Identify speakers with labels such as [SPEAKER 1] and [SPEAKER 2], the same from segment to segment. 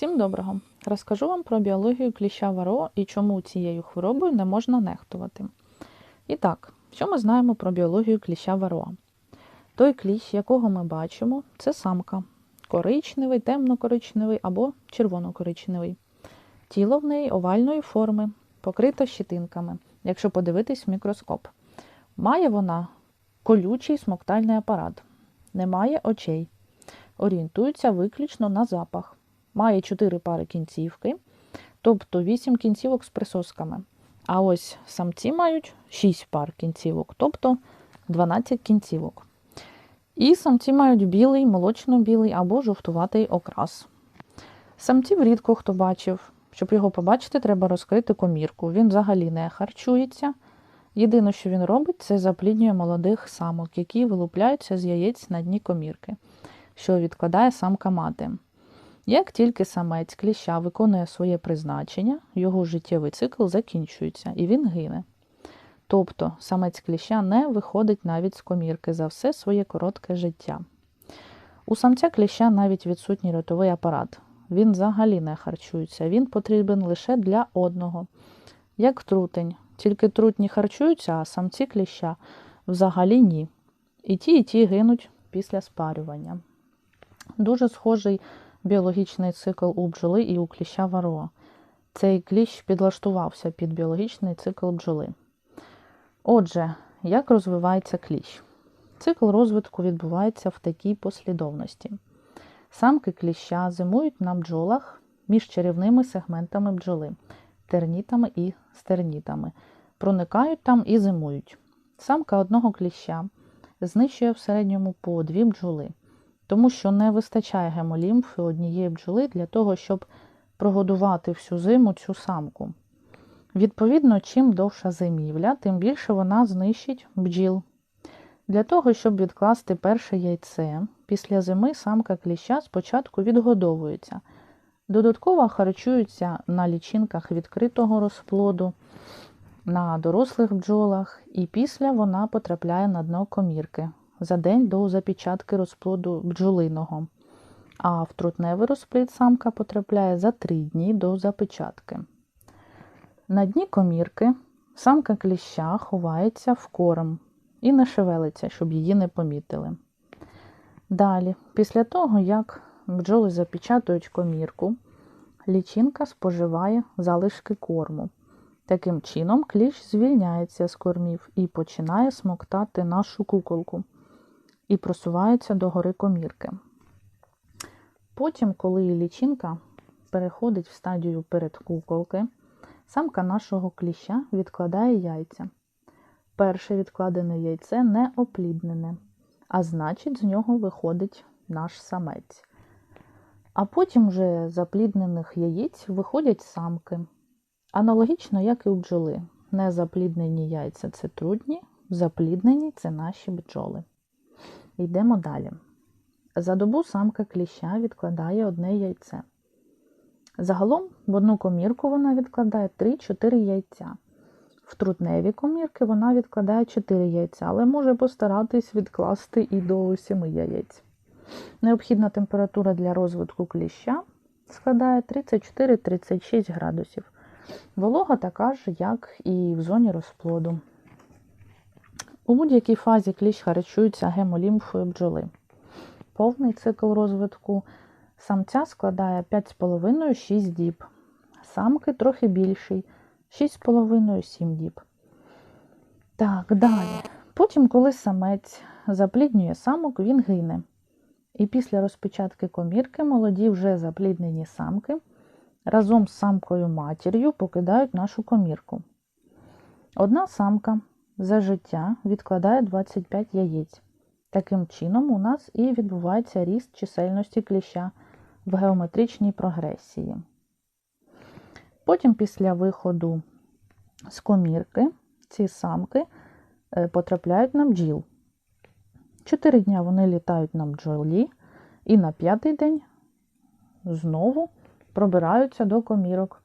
[SPEAKER 1] Всім доброго! Розкажу вам про біологію кліща варо і чому цією хворобою не можна нехтувати. І так, що ми знаємо про біологію кліща варо? Той кліщ, якого ми бачимо, це самка. Коричневий, темно-коричневий або червоно-коричневий. Тіло в неї овальної форми, покрито щитинками, якщо подивитись в мікроскоп. Має вона колючий смоктальний апарат, не має очей, орієнтується виключно на запах має 4 пари кінцівки, тобто 8 кінцівок з присосками. А ось самці мають 6 пар кінцівок, тобто 12 кінцівок. І самці мають білий, молочно-білий або жовтуватий окрас. Самців рідко хто бачив. Щоб його побачити, треба розкрити комірку. Він взагалі не харчується. Єдине, що він робить, це запліднює молодих самок, які вилупляються з яєць на дні комірки, що відкладає самка мати. Як тільки самець кліща виконує своє призначення, його життєвий цикл закінчується і він гине. Тобто самець кліща не виходить навіть з комірки за все своє коротке життя. У самця кліща навіть відсутній ротовий апарат. Він взагалі не харчується, він потрібен лише для одного. Як трутень. Тільки трутні харчуються, а самці кліща взагалі ні. І ті, і ті гинуть після спарювання. Дуже схожий біологічний цикл у бджоли і у кліща варо. Цей кліщ підлаштувався під біологічний цикл бджоли. Отже, як розвивається кліщ? Цикл розвитку відбувається в такій послідовності. Самки кліща зимують на бджолах між чарівними сегментами бджоли, тернітами і стернітами, проникають там і зимують. Самка одного кліща знищує в середньому по дві бджоли тому що не вистачає гемолімфи однієї бджоли для того, щоб прогодувати всю зиму цю самку. Відповідно, чим довша зимівля, тим більше вона знищить бджіл. Для того, щоб відкласти перше яйце, після зими самка кліща спочатку відгодовується. Додатково харчується на лічинках відкритого розплоду, на дорослих бджолах, і після вона потрапляє на дно комірки, за день до запечатки розплоду бджолиного, а в трутневий розплід самка потрапляє за три дні до запечатки. На дні комірки самка кліща ховається в корм і не шевелиться, щоб її не помітили. Далі, після того, як бджоли запечатують комірку, лічинка споживає залишки корму. Таким чином, кліщ звільняється з кормів і починає смоктати нашу куколку і просувається до гори комірки. Потім, коли лічинка переходить в стадію передкуколки, самка нашого кліща відкладає яйця. Перше відкладене яйце не опліднене, а значить, з нього виходить наш самець. А потім вже запліднених яєць виходять самки. Аналогічно, як і у бджоли. Незапліднені яйця це трудні, запліднені це наші бджоли. Йдемо далі. За добу самка кліща відкладає одне яйце. Загалом в одну комірку вона відкладає 3-4 яйця. В трутневі комірки вона відкладає 4 яйця, але може постаратись відкласти і до 7 яєць. Необхідна температура для розвитку кліща складає 34-36 градусів. Волога така ж, як і в зоні розплоду. У будь-якій фазі кліщ харчується гемолімфою бджоли. Повний цикл розвитку самця складає 5,5-6 діб, самки трохи більший 6,5-7 діб. Так, далі. Потім, коли самець запліднює самок, він гине. І після розпочатки комірки молоді вже запліднені самки разом з самкою матір'ю покидають нашу комірку. Одна самка за життя відкладає 25 яєць. Таким чином, у нас і відбувається ріст чисельності кліща в геометричній прогресії. Потім, після виходу з комірки, ці самки е, потрапляють на бджіл. Чотири дні вони літають на бджолі, і на п'ятий день знову пробираються до комірок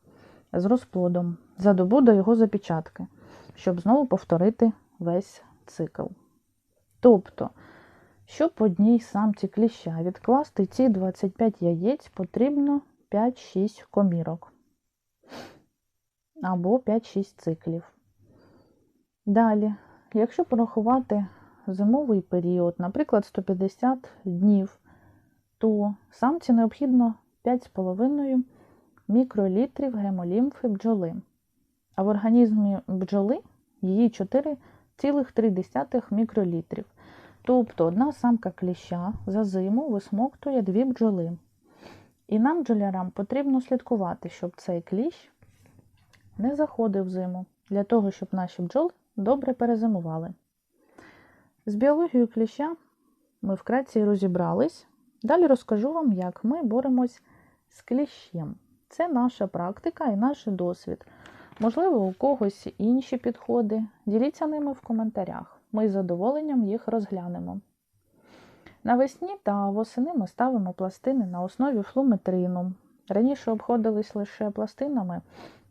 [SPEAKER 1] з розплодом за добу до його запечатки щоб знову повторити весь цикл. Тобто, щоб одній самці кліща відкласти ці 25 яєць, потрібно 5-6 комірок або 5-6 циклів. Далі, якщо порахувати зимовий період, наприклад, 150 днів, то самці необхідно 5,5 мікролітрів гемолімфи бджоли. А в організмі бджоли її 4,3 мікролітрів. Тобто одна самка кліща за зиму висмоктує дві бджоли. І нам, бджолярам, потрібно слідкувати, щоб цей кліщ не заходив зиму, для того, щоб наші бджоли добре перезимували. З біологією кліща ми вкратці розібрались. Далі розкажу вам, як ми боремось з кліщем. Це наша практика і наш досвід. Можливо, у когось інші підходи. Діліться ними в коментарях. Ми з задоволенням їх розглянемо. Навесні та восени ми ставимо пластини на основі флуметрину. Раніше обходились лише пластинами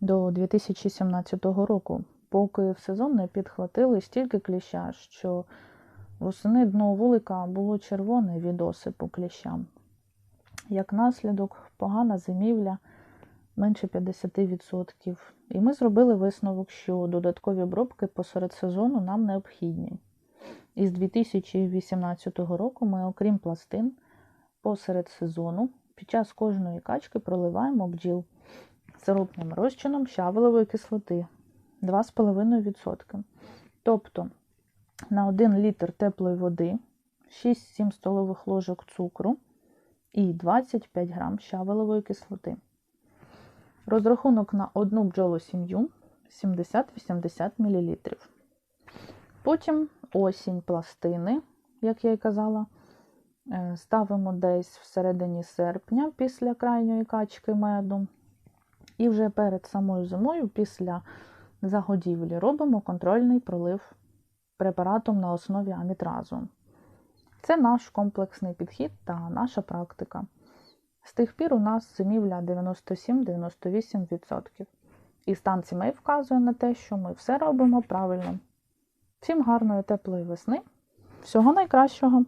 [SPEAKER 1] до 2017 року, поки в сезон не підхватили стільки кліща, що восени дно вулика було червоне від осипу кліщам. Як наслідок, погана зимівля менше 50%. І ми зробили висновок, що додаткові обробки посеред сезону нам необхідні. І з 2018 року ми, окрім пластин, посеред сезону під час кожної качки проливаємо бджіл сиропним розчином щавелевої кислоти 2,5%. Тобто на 1 літр теплої води 6-7 столових ложок цукру і 25 грам щавелевої кислоти. Розрахунок на одну бджолу сім'ю 70-80 мл. Потім осінь пластини, як я і казала, е, ставимо десь всередині серпня після крайньої качки меду. І вже перед самою зимою, після загодівлі, робимо контрольний пролив препаратом на основі амітразу. Це наш комплексний підхід та наша практика. З тих пір у нас зимівля 97-98%. І стан сімей вказує на те, що ми все робимо правильно. Всім гарної теплої весни. Всього найкращого!